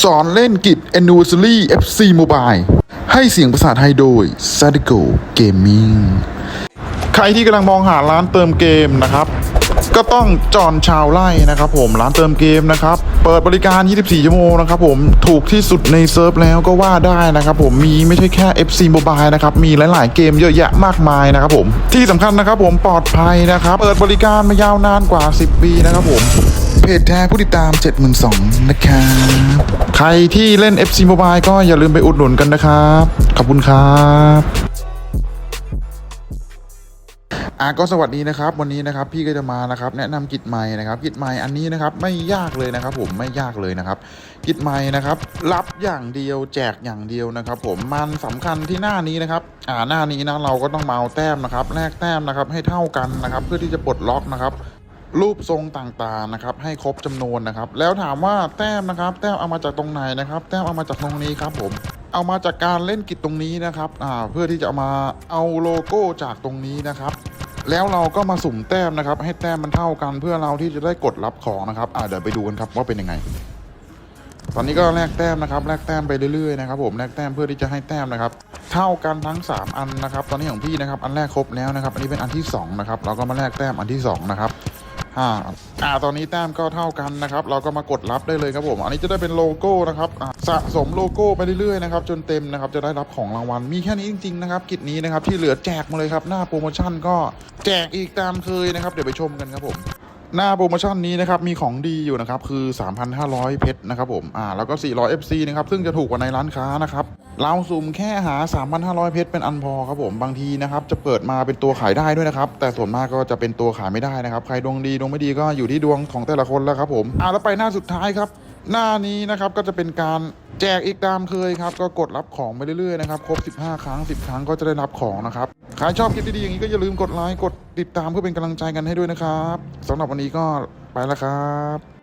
สอนเล่นกิจ Anniversary FC Mobile ให้เสียงภาษาไทยโดย s a d i g o Gaming ใครที่กำลังมองหาร้านเติมเกมนะครับ ก็ต้องจอนชาวไร่นะครับผมร้านเติมเกมนะครับ เปิดบริการ 24 ชั่วโมงนะครับผมถูกที่สุดในเซิร์ฟแล้วก็ว่าได้นะครับผมมีไม่ใช่แค่ FC Mobile นะครับ มีหลาย ๆ เกมเยอะแยะมากมายนะครับผมที่สำคัญนะครับผมปลอดภัยนะครับ เปิดบริการมายาวนานกว่า 10 ปีนะครับผม เพจแท้ผู้ติดตาม 72,000นะครับใครที่เล่น FC Mobile ก็อย่าลืมไปอุดหนุนกันนะครับ ขอบคุณครับอะก็สวัสดีนะครับวันนี้นะครับพี่ก็จะมานะครับแนะนำกิจใหม่นะครับกิจใหม่อันนี้นะครับไม่ยากเลยนะครับ ผมไม่ยากเลยนะครับกิจใหม่นะครับรับอย่างเดียวแจกอย่างเดียวนะครับ ผมมันสำคัญที่หน้านี้นะครับอ่าหน้านี้นะเราก็ต้องมาเอาแต้มนะครับแลกแต้มนะครับให้เท่ากันนะครับ เพื่อที่จะปลดล็อกนะครับ รูปทรงต่างๆนะครับ ให้ครบจำนวนนะครับ แล้วถามว่าแต้มนะครับ แต้มเอามาจากตรงไหนนะครับ แต้มเอามาจากตรงนี้ครับผม เอามาจากการเล่นกิจตรงนี้นะครับอ่าเพื่อที่จะเอามาเอาโลโก้จากตรงนี้นะครับ แล้วเราก็มาสุ่มแต้มนะครับ ให้แต้มมันเท่ากันเพื่อเราที่จะได้กดรับของนะครับอ่าเดี๋ยวไปดูกันครับว่าเป็นยังไง ตอนนี้ก็แลกแต้มนะครับแลกแต้มไปเรื่อยๆนะครับผมแลกแต้มเพื่อที่จะให้แต้มนะครับ เท่ากันทั้ง 3 อันนะครับ ตอนนี้ของพี่นะครับ อันแรกครบแล้วนะครับ อันนี้เป็นอันที่2นะครับเราก็มาแลกแต้มอันที่2นะครับ อ่าอ่าตอนนี้แต้มก็เท่ากันนะครับ เราก็มากดรับได้เลยครับผม อันนี้จะได้เป็นโลโก้นะครับอ่าสะสมโลโก้ไปเรื่อยๆนะครับจนเต็มนะครับจะได้รับของรางวัลมีแค่นี้จริงๆนะครับกิจนี้นะครับที่เหลือแจกมาเลยครับหน้าโปรโมชั่นก็แจกอีกตามเคยนะครับเดี๋ยวไปชมกันครับผมหน้าโปรโมชั่นนี้นะครับมีของดีอยู่นะครับคือ 3,500 เพชรนะครับผมอ่าแล้วก็ 400 FC นะครับซึ่งจะถูกกว่าในร้านค้านะครับ เราสุ่มแค่หา 3,500 เพชรเป็นอันพอครับผมบางทีนะครับจะเปิดมาเป็นตัวขายได้ด้วยนะครับ แต่ส่วนมากก็จะเป็นตัวขายไม่ได้นะครับ ใครดวงดีดวงไม่ดีก็อยู่ที่ดวงของแต่ละคนแล้วครับผมอ่าแล้วไปหน้าสุดท้ายครับ หน้านี้นะครับก็จะเป็นการแจกอีกตามเคยครับก็กดรับของไปเรื่อยๆนะครับครบ 15 ครั้ง 10 ครั้งก็จะได้รับของนะครับใครชอบคลิปดีๆอย่างนี้ก็อย่าลืมกดไลค์กดติดตามเพื่อเป็นกำลังใจกันให้ด้วยนะครับสำหรับวันนี้ก็ไปแล้วครับ